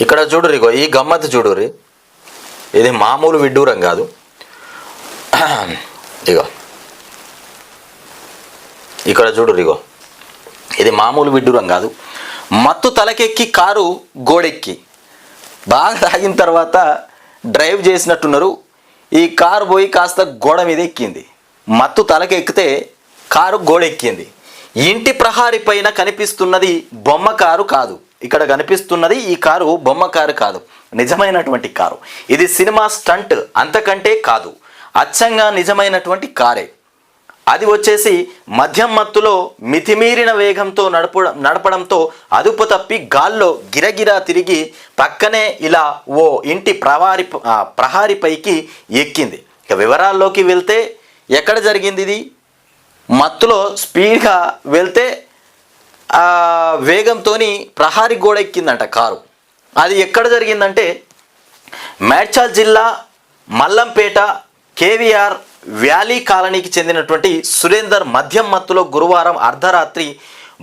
ఇక్కడ చూడురిగో ఈ గమ్మత్తు చూడురి ఇది మామూలు విడ్డూరం కాదు. ఇగో. ఇక్కడ చూడురిగో ఇది మామూలు విడ్డూరం కాదు. మత్తు తలకెక్కి కారు గోడెక్కి. బాగా తాగిన తర్వాత డ్రైవ్ చేసినట్టున్నారు. ఈ కారు పోయి కాస్త గోడ మీద ఎక్కింది. మత్తు తలకెక్కితే కారు గోడెక్కింది. ఇంటి ప్రహారీ పైన కనిపిస్తున్నది బొమ్మ కారు కాదు. ఇక్కడ కనిపిస్తున్నది ఈ కారు బొమ్మ కారు కాదు. నిజమైనటువంటి కారు. ఇది సినిమా స్టంట్ అంతకంటే కాదు. అచ్చంగా నిజమైనటువంటి కారే. అది వచ్చేసి మద్యం మత్తులో మితిమీరిన వేగంతో నడప నడపడంతో అదుపు తప్పి గాల్లో గిరగిరా తిరిగి పక్కనే ఇలా ఓ ఇంటి ప్రవారి ప్రహారిపైకి ఎక్కింది. ఇక వివరాల్లోకి వెళ్తే ఎక్కడ జరిగింది ఇది? మత్తులో స్పీడ్గా వెళ్తే వేగంతో వేగంతోని ప్రహారీ గోడ ఎక్కిందంట కారు. అది ఎక్కడ జరిగిందంటే మేడ్చాల్ జిల్లా మల్లంపేట కేవీఆర్ వ్యాలీ కాలనీకి చెందినటువంటి సురేందర్ మద్యం మత్తులో గురువారం అర్ధరాత్రి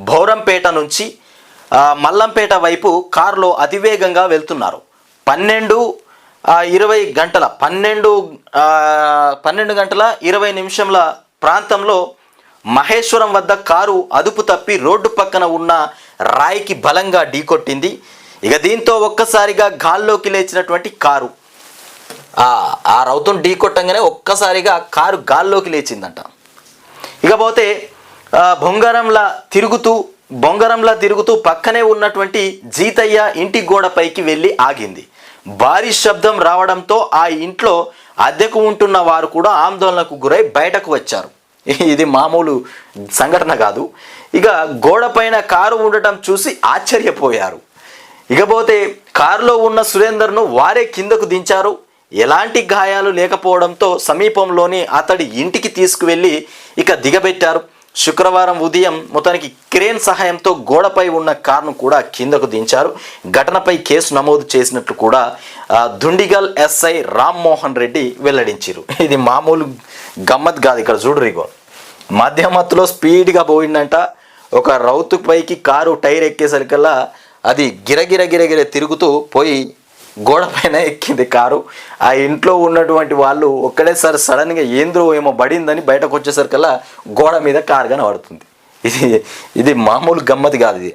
భౌరంపేట నుంచి మల్లంపేట వైపు కారులో అతివేగంగా వెళ్తున్నారు. పన్నెండు ఇరవై గంటల పన్నెండు పన్నెండు గంటల ఇరవై నిమిషంల ప్రాంతంలో మహేశ్వరం వద్ద కారు అదుపు తప్పి రోడ్డు పక్కన ఉన్న రాయికి బలంగా ఢీకొట్టింది. ఇక దీంతో ఒక్కసారిగా గాల్లోకి లేచినటువంటి కారు. ఆ రౌతం రౌతును ఢీ కొట్టంగానే ఒక్కసారిగా కారు గాల్లోకి లేచిందంట. ఇకపోతే బొంగరంలా తిరుగుతూ బొంగరంలా తిరుగుతూ పక్కనే ఉన్నటువంటి జీతయ్య ఇంటి గోడపైకి వెళ్ళి ఆగింది. భారీ శబ్దం రావడంతో ఆ ఇంట్లో అద్దెకు ఉంటున్న వారు కూడా ఆందోళనకు గురై బయటకు వచ్చారు. ఇది మామూలు సంఘటన కాదు. ఇక గోడపైన కారు ఉండటం చూసి ఆశ్చర్యపోయారు. ఇకపోతే కారులో ఉన్న సురేందర్ను వారే కిందకు దించారు. ఎలాంటి గాయాలు లేకపోవడంతో సమీపంలోని అతడి ఇంటికి తీసుకువెళ్ళి ఇక దిగబెట్టారు. శుక్రవారం ఉదయం మొత్తానికి క్రేన్ సహాయంతో గోడపై ఉన్న కారును కూడా కిందకు దించారు. ఘటనపై కేసు నమోదు చేసినట్లు కూడా దుండిగల్ ఎస్ఐ రామ్మోహన్ రెడ్డి వెల్లడించారు. ఇది మామూలు గమ్మత్ కాదు. ఇక్కడ చూడరిగో మధ్యమత్తులో స్పీడ్గా పోయిందంట ఒక రౌతు పైకి కారు టైర్ ఎక్కేసరికల్లా అది గిరగిర గిరగిర తిరుగుతూ పోయి గోడ పైన ఎక్కింది కారు. ఆ ఇంట్లో ఉన్నటువంటి వాళ్ళు ఒక్కడేసారి సడన్గా ఏంద్రో ఏమో పడిందని బయటకు వచ్చేసరికల్లా గోడ మీద కారు కనబడుతుంది. ఇది ఇది మామూలు గమ్మతి కాదు ఇది.